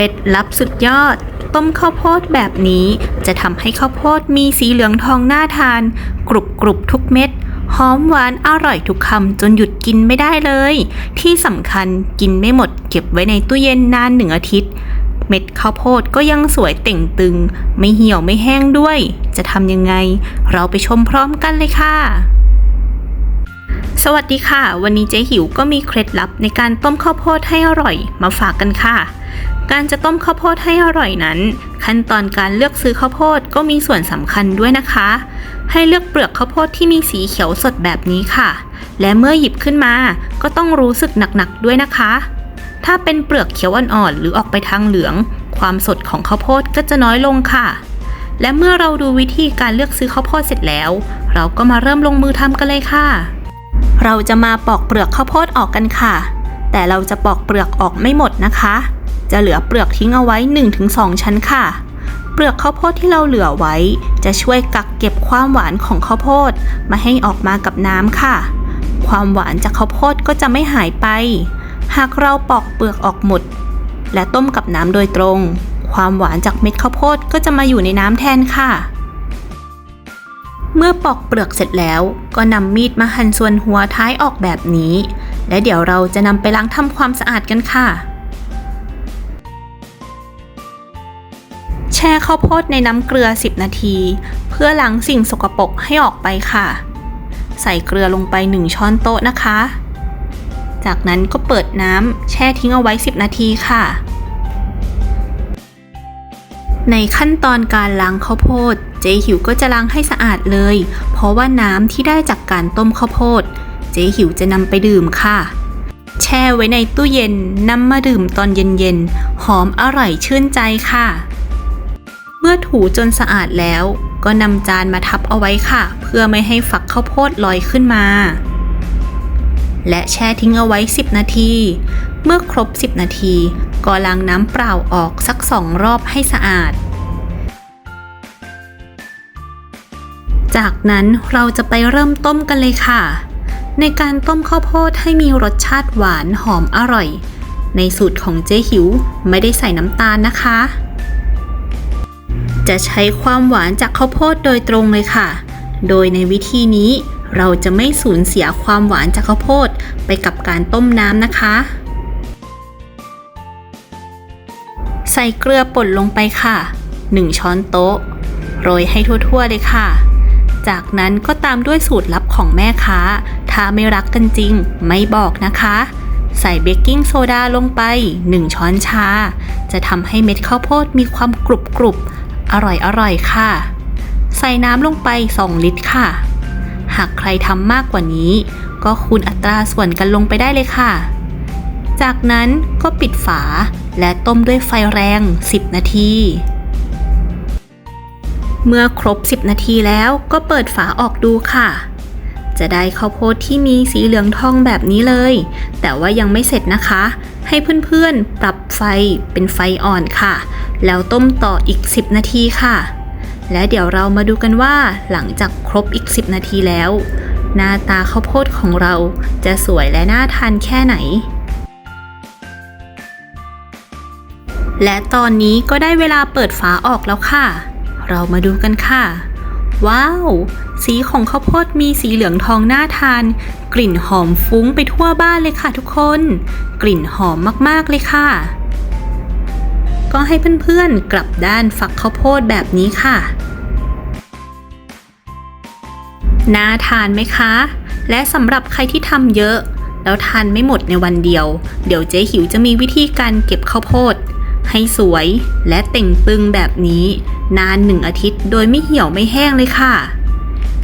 ล็ดลับสุดยอด ต้มข้าวโพดแบบนี้จะทำให้ข้าวโพดมีสีเหลืองทองน่าทาน กรุบกรุบทุกเม็ดหอมหวานอร่อยทุกคำจนหยุดกินไม่ได้เลย ที่สำคัญกินไม่หมดเก็บไว้ในตู้เย็นนานหนึ่งอาทิตย์ เม็ดข้าวโพดก็ยังสวยเต่งตึง ไม่เหี่ยวไม่แห้งด้วย จะทำยังไง เราไปชมพร้อมกันเลยค่ะ สวัสดีค่ะ วันนี้เจ๊หิวก็มีเคล็ดลับในการต้มข้าวโพดให้อร่อยมาฝากกันค่ะ การจะต้มข้าวโพดให้อร่อยนั้น ขั้นตอนการเลือกซื้อข้าวโพดก็มีส่วนสำคัญด้วยนะคะ ให้เลือกเปลือกข้าวโพดที่มีสีเขียวสดแบบนี้ค่ะ และเมื่อหยิบขึ้นมาก็ต้องรู้สึกหนักๆด้วยนะคะ ถ้าเป็นเปลือกเขียวอ่อนๆหรือออกไปทางเหลือง ความสดของข้าวโพดก็จะน้อยลงค่ะและเมื่อเราดูวิธีการเลือกซื้อข้าวโพดเสร็จแล้ว เราก็มาเริ่มลงมือทำกันเลยค่ะ เราจะมาปอกเปลือกข้าวโพดออกกันค่ะ แต่เราจะปอกเปลือกออกไม่หมดนะคะ จะเหลือเปลือกทิ้งเอาไว้ 1-2 ชั้นค่ะ เปลือกข้าวโพดที่เราเหลือไว้ จะช่วยกักเก็บความหวานของข้าวโพดมาให้ออกมากับน้ำค่ะ ความหวานจากข้าวโพดก็จะไม่หายไป หากเราปอกเปลือกออกหมด และต้มกับน้ำโดยตรง ความหวานจากเม็ดข้าวโพดก็จะมาอยู่ในน้ำแทนค่ะ เมื่อปอกเปลือกเสร็จแล้ว ก็นำมีดมาหั่นส่วนหัวท้ายออกแบบนี้ และเดี๋ยวเราจะนำไปล้างทำความสะอาดกันค่ะ แช่ข้าวโพดในน้ำเกลือ 10 นาที เพื่อล้างสิ่งสกปรกให้ออกไปค่ะ ใส่เกลือลงไป 1 ช้อนโต๊ะนะคะ จากนั้นก็เปิดน้ำแช่ทิ้งเอาไว้ 10 นาทีค่ะในขั้นตอนการล้างข้าวโพด เจ๊หิวก็จะล้างให้สะอาดเลย เพราะว่าน้ำที่ได้จากการต้มข้าวโพด เจ๊หิวจะนำไปดื่มค่ะ แช่ไว้ในตู้เย็นนำมาดื่มตอนเย็นๆ หอมอร่อยชื่นใจค่ะ เมื่อถูจนสะอาดแล้ว ก็นำจานมาทับเอาไว้ค่ะ เพื่อไม่ให้ฝักข้าวโพดลอยขึ้นมา และแช่ทิ้งเอาไว้ 10 นาที เมื่อครบ 10 นาที ก็ล้างน้ำเปล่าออกสักสองรอบให้สะอาด จากนั้นเราจะไปเริ่มต้มกันเลยค่ะ ในการต้มข้าวโพดให้มีรสชาติหวานหอมอร่อย ในสูตรของเจ๊หิวไม่ได้ใส่น้ำตาลนะคะ จะใช้ความหวานจากข้าวโพดโดยตรงเลยค่ะ โดยในวิธีนี้เราจะไม่สูญเสียความหวานจากข้าวโพดไปกับการต้มน้ำนะคะ ใส่เกลือป่นลงไปค่ะ 1 ช้อนโต๊ะ โรยให้ทั่วๆเลยค่ะ จากนั้นก็ตามด้วยสูตรลับของแม่ค้า ถ้าไม่รักกันจริง ไม่บอกนะคะ ใส่เบกกิ้งโซดาลงไป 1 ช้อนชา จะทำให้เม็ดข้าวโพดมีความกรุบกรุบอร่อยอร่อยค่ะ ใส่น้ำลงไป 2 ลิตรค่ะ หากใครทำมากกว่านี้ ก็คูณอัตราส่วนกันลงไปได้เลยค่ะ จากนั้นก็ปิดฝาและต้มด้วยไฟแรง 10 นาที เมื่อครบ 10 นาทีแล้วก็เปิดฝาออกดูค่ะ จะได้ข้าวโพดที่มีสีเหลืองทองแบบนี้เลย แต่ว่ายังไม่เสร็จนะคะ ให้เพื่อนๆ ปรับไฟเป็นไฟอ่อนค่ะ แล้วต้มต่ออีก 10 นาทีค่ะ และเดี๋ยวเรามาดูกันว่าหลังจากครบอีก 10 นาทีแล้ว หน้าตาข้าวโพดของเราจะสวยและน่าทานแค่ไหนและตอนนี้ก็ได้เวลาเปิดฝาออกแล้วค่ะ เรามาดูกันค่ะ ว้าว สีของข้าวโพดมีสีเหลืองทองน่าทาน กลิ่นหอมฟุ้งไปทั่วบ้านเลยค่ะทุกคน กลิ่นหอมมากๆเลยค่ะ ก็ให้เพื่อนๆกลับด้านฝักข้าวโพดแบบนี้ค่ะน่าทานไหมคะ และสำหรับใครที่ทำเยอะ แล้วทานไม่หมดในวันเดียว เดี๋ยวเจ๊หิวจะมีวิธีการเก็บข้าวโพด ให้สวยและเต่งตึงแบบนี้ นานหนึ่งอาทิตย์โดยไม่เหี่ยวไม่แห้งเลยค่ะ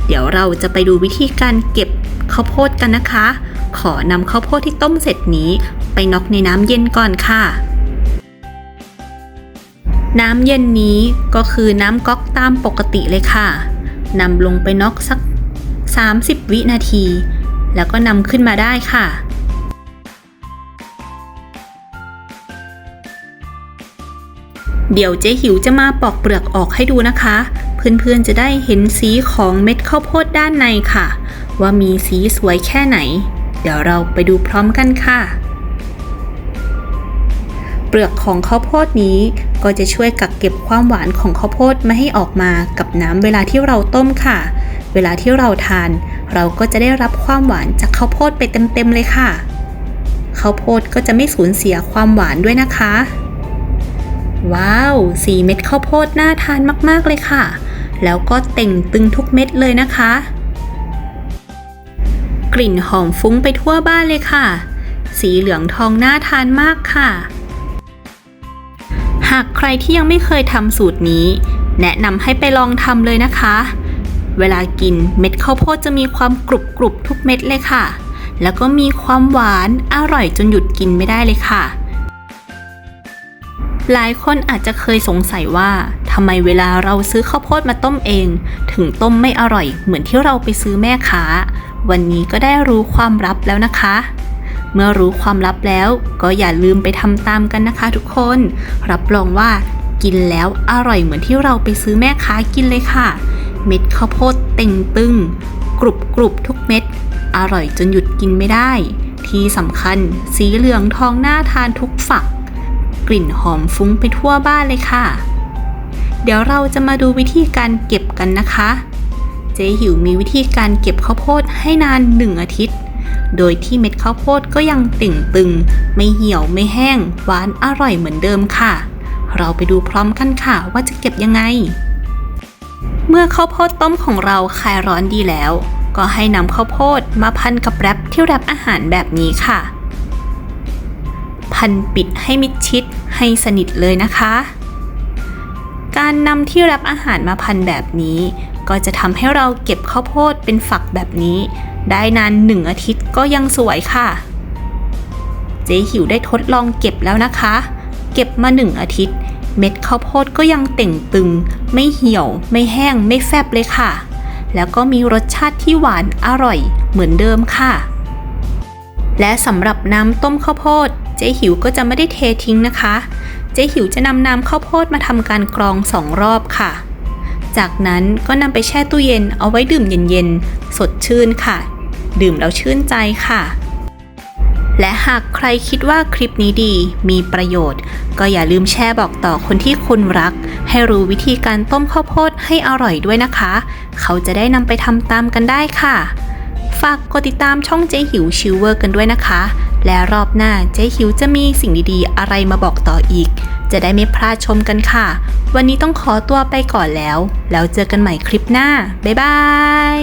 เดี๋ยวเราจะไปดูวิธีการเก็บข้าวโพดกันนะคะ ขอนำข้าวโพดที่ต้มเสร็จนี้ ไปน็อกในน้ำเย็นก่อนค่ะ น้ำเย็นนี้ก็คือน้ำก๊อกตามปกติเลยค่ะนำลงไปน็อกสัก 30 วินาที แล้วก็นำขึ้นมาได้ค่ะ เดี๋ยวเจ๊หิวจะมาปอกเปลือกออกให้ดูนะคะ เพื่อนๆจะได้เห็นสีของเม็ดข้าวโพดด้านในค่ะ ว่ามีสีสวยแค่ไหน เดี๋ยวเราไปดูพร้อมกันค่ะ เปลือกของข้าวโพดนี้ก็จะช่วยกักเก็บความหวานของข้าวโพดไม่ให้ออกมากับน้ำเวลาที่เราต้มค่ะ เวลาที่เราทาน เราก็จะได้รับความหวานจากข้าวโพดไปเต็มๆเลยค่ะข้าวโพดก็จะไม่สูญเสียความหวานด้วยนะคะ ว้าวสีเม็ดข้าวโพดน่าทานมากๆเลยค่ะ แล้วก็เต่งตึงทุกเม็ดเลยนะคะ กลิ่นหอมฟุ้งไปทั่วบ้านเลยค่ะ สีเหลืองทองน่าทานมากค่ะ หากใครที่ยังไม่เคยทำสูตรนี้ แนะนำให้ไปลองทำเลยนะคะ เวลากินเม็ดข้าวโพดจะมีความกรุบกรุบทุกเม็ดเลยค่ะ แล้วก็มีความหวานอร่อยจนหยุดกินไม่ได้เลยค่ะ หลายคนอาจจะเคยสงสัยว่าทำไมเวลาเราซื้อข้าวโพดมาต้มเอง ถึงต้มไม่อร่อยเหมือนที่เราไปซื้อแม่ค้า วันนี้ก็ได้รู้ความลับแล้วนะคะ เมื่อรู้ความลับแล้วก็อย่าลืมไปทำตามกันนะคะทุกคน รับรองว่ากินแล้วอร่อยเหมือนที่เราไปซื้อแม่ค้ากินเลยค่ะ เม็ดข้าวโพดเต่งตึง กรุบกรุบทุกเม็ด อร่อยจนหยุดกินไม่ได้ ที่สำคัญสีเหลืองทองน่าทานทุกฝัก กลิ่นหอมฟุ้งไปทั่วบ้านเลยค่ะ เดี๋ยวเราจะมาดูวิธีการเก็บกันนะคะ เจ๊หิวมีวิธีการเก็บข้าวโพดให้นานหนึ่งอาทิตย์ โดยที่เม็ดข้าวโพดก็ยังติ่งตึง ไม่เหี่ยวไม่แห้ง หวานอร่อยเหมือนเดิมค่ะ เราไปดูพร้อมกันค่ะว่าจะเก็บยังไง เมื่อข้าวโพดต้มของเราคลายร้อนดีแล้ว ก็ให้นำข้าวโพดมาพันกับแรปที่แรปอาหารแบบนี้ค่ะ พันปิดให้มิดชิดให้สนิทเลยนะคะ การนำที่รับอาหารมาพันแบบนี้ ก็จะทำให้เราเก็บข้าวโพดเป็นฝักแบบนี้ ได้นานหนึ่งอาทิตย์ก็ยังสวยค่ะ เจ๊หิวได้ทดลองเก็บแล้วนะคะ เก็บมาหนึ่งอาทิตย์ เม็ดข้าวโพดก็ยังเต่งตึง ไม่เหี่ยว ไม่แห้ง ไม่แฟบเลยค่ะ แล้วก็มีรสชาติที่หวานอร่อยเหมือนเดิมค่ะและสำหรับน้ำต้มข้าวโพด เจ๊หิวก็จะไม่ได้เททิ้งนะคะ เจ๊หิวจะนำน้ำข้าวโพดมาทำการกรองสองรอบค่ะ จากนั้นก็นำไปแช่ตู้เย็นเอาไว้ดื่มเย็นๆ สดชื่นค่ะ ดื่มแล้วชื่นใจค่ะ และหากใครคิดว่าคลิปนี้ดี มีประโยชน์ ก็อย่าลืมแชร์บอกต่อคนที่คุณรัก ให้รู้วิธีการต้มข้าวโพดให้อร่อยด้วยนะคะ เขาจะได้นำไปทำตามกันได้ค่ะฝากกดติดตามช่องเจ๊หิวชิวเวอร์กันด้วยนะคะ และรอบหน้าเจ๊หิวจะมีสิ่งดีๆ อะไรมาบอกต่ออีก จะได้ไม่พลาดชมกันค่ะ วันนี้ต้องขอตัวไปก่อนแล้ว แล้วเจอกันใหม่คลิปหน้า บ๊ายบาย